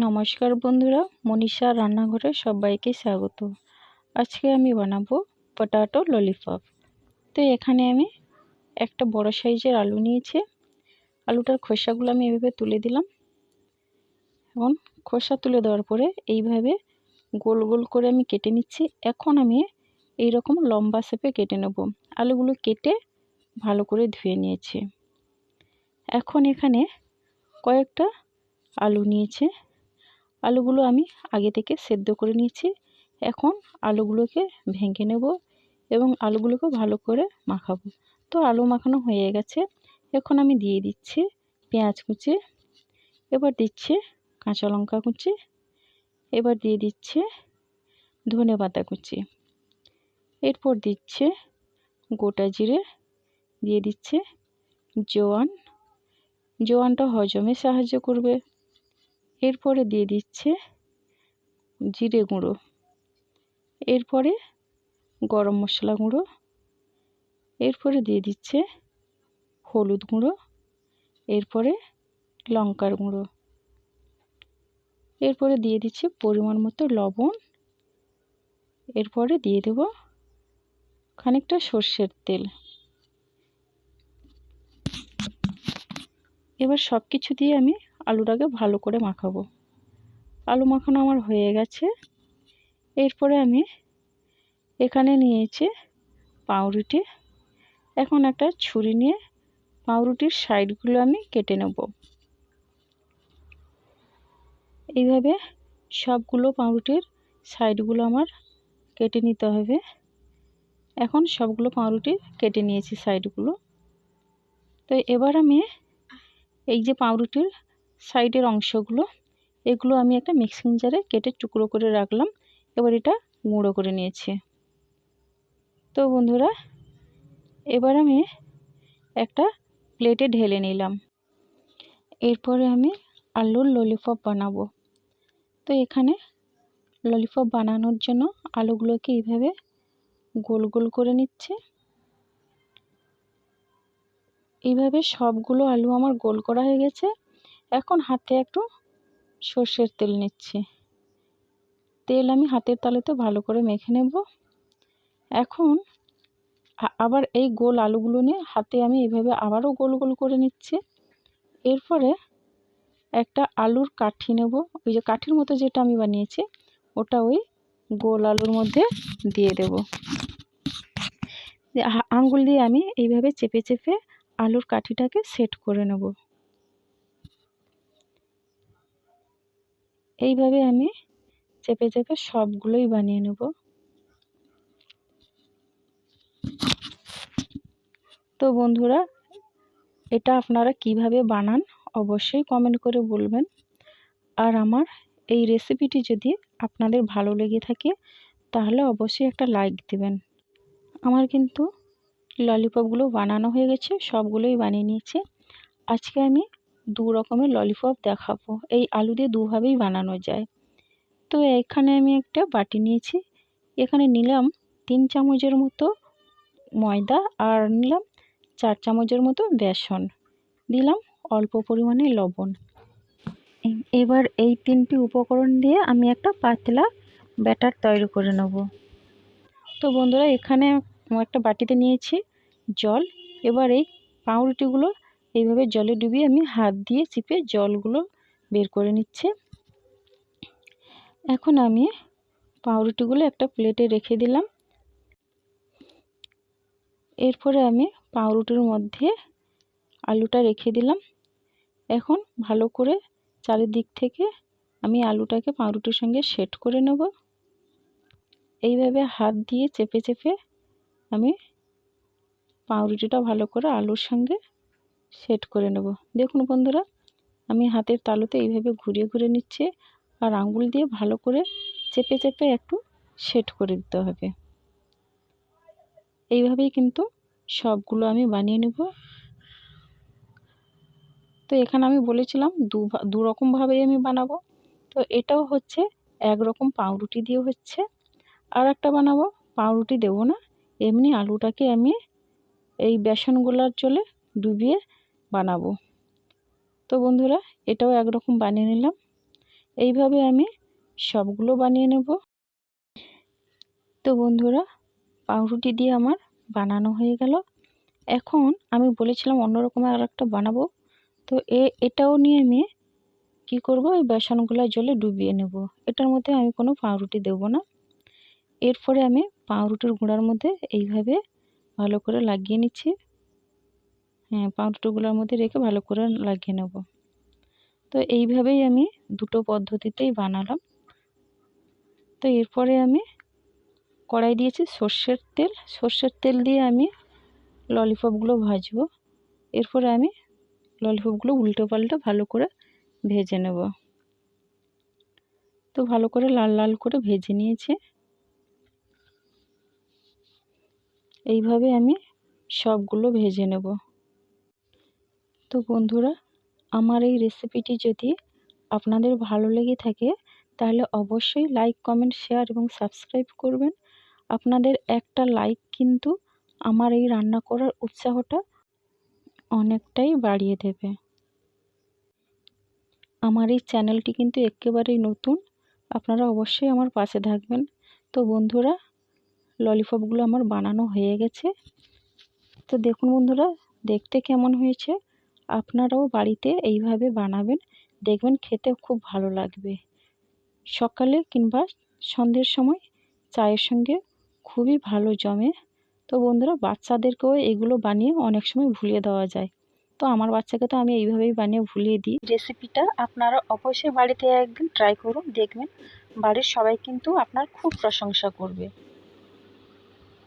নমস্কার বন্ধুরা, মনীষা রান্নাঘরে সবাইকে স্বাগত। আজকে আমি বানাবো পটাটো ললিপপ তো এখানে আমি একটা বড় সাইজের আলু নিয়েছি। আলুটার খোসাগুলো আমি এভাবে তুলে দিলাম। এবং খোসা তুলে দেওয়ার পরে এইভাবে গোল গোল করে আমি কেটে নিচ্ছি। এখন আমি এই রকম লম্বা শেপে কেটে নেব। আলুগুলো কেটে ভালো করে ধুয়ে নিয়েছি। এখন এখানে কয়েকটা আলু নিয়েছে। আলুগুলো আমি আগে থেকে সেদ্ধ করে নিয়েছি। এখন আলুগুলোকে ভেঙে নেব এবং আলুগুলোকে ভালো করে মাখাবো। তো আলু মাখানো হয়ে গেছে। এখন আমি দিয়ে দিচ্ছি পেঁয়াজ কুচি, এবার দিচ্ছি কাঁচা লঙ্কা কুচি, এবার দিয়ে দিচ্ছে ধনে পাতা কুচি। এরপর দিচ্ছে গোটা জিরে, দিয়ে দিচ্ছে জোয়ান। জোয়ানটা হজমে সাহায্য করবে। এরপরে দিয়ে দিচ্ছে জিরে গুঁড়ো। এরপরে গরম মশলা গুঁড়ো। এরপরে দিয়ে দিচ্ছে হলুদ গুঁড়ো। এরপরে লঙ্কার গুঁড়ো। এরপরে দিয়ে দিচ্ছি পরিমাণ মতো লবণ। এরপরে দিয়ে দেব খানিকটা সর্ষের তেল। এবার সব কিছু দিয়ে আমি আলুটাকে ভালো করে মাখাবো। আলু মাখানো আমার হয়ে গেছে। এরপরে আমি এখানে নিয়েছি পাউরুটি। এখন একটা ছুরি নিয়ে পাউরুটির সাইডগুলো আমি কেটে নেব। এইভাবে সবগুলো পাউরুটির সাইডগুলো আমার কেটে নিতে হবে। এখন সবগুলো পাউরুটি কেটে নিয়েছি সাইডগুলো। তো এবার আমি এই যে পাউরুটির সাইডের অংশগুলো, এগুলো আমি একটা মিক্সিং জারে কেটে টুকরো করে রাখলাম। এবার এটা গুঁড়ো করে নিয়েছি। তো বন্ধুরা, এবার আমি একটা প্লেটে ঢেলে নিলাম। এরপরে আমি আলুর ললিপপ বানাবো। তো এখানে ললিপপ বানানোর জন্য আলুগুলোকে এইভাবে গোল গোল করে নিচ্ছে। এইভাবে সবগুলো আলু আমার গোল করা হয়ে গেছে। এখন হাতে একটু সর্ষের তেল নিচ্ছি। তেল আমি হাতের তালেতে ভালো করে মেখে নেব। এখন আবার এই গোল আলুগুলো নিয়ে হাতে আমি এইভাবে আবারও গোল গোল করে নিচ্ছি। এরপরে একটা আলুর কাঠি নেব। ওই যে কাঠির মতো যেটা আমি বানিয়েছি, ওটা ওই গোল আলুর মধ্যে দিয়ে দেব। আঙ্গুল দিয়ে আমি এইভাবে চেপে চেপে আলুর কাঠিটাকে সেট করে নেব। এইভাবে আমি চেপে চেপে সবগুলোই বানিয়ে নেব। তো বন্ধুরা, এটা আপনারা কীভাবে বানান অবশ্যই কমেন্ট করে বলবেন। আর আমার এই রেসিপিটি যদি আপনাদের ভালো লেগে থাকে, তাহলে অবশ্যই একটা লাইক দেবেন। আমার কিন্তু ললিপপগুলো বানানো হয়ে গেছে, সবগুলোই বানিয়ে নিয়েছি। আজকে আমি দু রকমের ললিপপ দেখাবো। এই আলু দিয়ে দুভাবেই বানানো যায়। তো এখানে আমি একটা বাটি নিয়েছি। এখানে নিলাম তিন চামচের মতো ময়দা আর নিলাম চার চামচের মতো বেসন। দিলাম অল্প পরিমাণে লবণ। এবার এই তিনটি উপকরণ দিয়ে আমি একটা পাতলা ব্যাটার তৈরি করে নেব। তো বন্ধুরা, এখানে একটা বাটিতে নিয়েছি জল। এবার এই পাউরুটিগুলো এইভাবে জলে ডুবিয়ে আমি হাত দিয়ে চিপে জলগুলো বের করে নিচ্ছে। এখন আমি পাউরুটিগুলো একটা প্লেটে রেখে দিলাম। এরপরে আমি পাউরুটির মধ্যে আলুটা রেখে দিলাম। এখন ভালো করে চারিদিক থেকে আমি আলুটাকে পাউরুটির সঙ্গে সেট করে নেব। এইভাবে হাত দিয়ে চেপে চেপে আমি পাউরুটিটা ভালো করে আলুর সঙ্গে সেট করে নেব। দেখুন বন্ধুরা, আমি হাতের তালুতে এইভাবে ঘুরিয়ে ঘুরে নিচ্ছি আর আঙুল দিয়ে ভালো করে চেপে চেপে একটু সেট করে দিতে হবে। এইভাবেই কিন্তু সবগুলো আমি বানিয়ে নেব। তো এখানে আমি বলেছিলাম দু দু রকমভাবেই আমি বানাবো। তো এটাও হচ্ছে এক রকম পাউরুটি দিয়ে হচ্ছে। আর একটা বানাবো, পাউরুটি দেবো না। এমনি আলুটাকে আমি এই বেসন গোলার জলে ডুবিয়ে বানাবো। তো বন্ধুরা, এটাও একরকম বানিয়ে নিলাম। এইভাবে আমি সবগুলো বানিয়ে নেব। তো বন্ধুরা, পাউরুটি দিয়ে আমার বানানো হয়ে গেল। এখন আমি বলেছিলাম অন্যরকম আর একটা বানাবো। তো এ, এটাও নিয়ে আমি কি করব? এই বেসনগুলো জলে ডুবিয়ে নেব। এটার মধ্যে আমি কোনো পাউরুটি দেবো না। এরপরে আমি পাউরুটির গুঁড়ার মধ্যে এইভাবে ভালো করে লাগিয়ে নিচ্ছি। পাউরুটিগুলোর মধ্যে রেখে ভালো করে লাগিয়ে নেব। তো এইভাবেই আমি দুটো পদ্ধতিতেই বানালাম। তো এরপরে আমি কড়াই দিয়েছি সর্ষের তেল। সর্ষের তেল দিয়ে আমি ললিপপগুলো ভাজবো। এরপরে আমি ললিপপগুলো উল্টো পাল্টে ভালো করে ভেজে নেব। তো ভালো করে লাল লাল করে ভেজে নিয়েছি। এইভাবে আমি সবগুলো ভেজে নেব। তো বন্ধুরা, আমার এই রেসিপিটি যদি আপনাদের ভালো লেগে থাকে, তাহলে অবশ্যই লাইক কমেন্ট শেয়ার এবং সাবস্ক্রাইব করবেন। আপনাদের একটা লাইক কিন্তু আমার এই রান্না করার উৎসাহটা অনেকটাই বাড়িয়ে দেবে। আমার এই চ্যানেলটি কিন্তু একেবারেই নতুন, আপনারা অবশ্যই আমার পাশে থাকবেন। তো বন্ধুরা ললিপপগুলো আমার বানানো হয়ে গেছে। তো দেখুন বন্ধুরা, দেখতে কেমন হয়েছে? আপনারাও বাড়িতে এইভাবে বানাবেন। দেখবেন খেতে খুব ভালো লাগবে। সকালে কিংবা সন্ধ্যের সময় চায়ের সঙ্গে খুবই ভালো জমে। তো বন্ধুরা, বাচ্চাদেরকেও এগুলো বানিয়ে অনেক সময় ভুলিয়ে দেওয়া যায়। তো আমার বাচ্চাকে তো আমি এইভাবেই বানিয়ে ভুলিয়ে দিই। রেসিপিটা আপনারা অবশ্যই বাড়িতে একদিন ট্রাই করুন, দেখবেন বাড়ির সবাই কিন্তু আপনার খুব প্রশংসা করবে।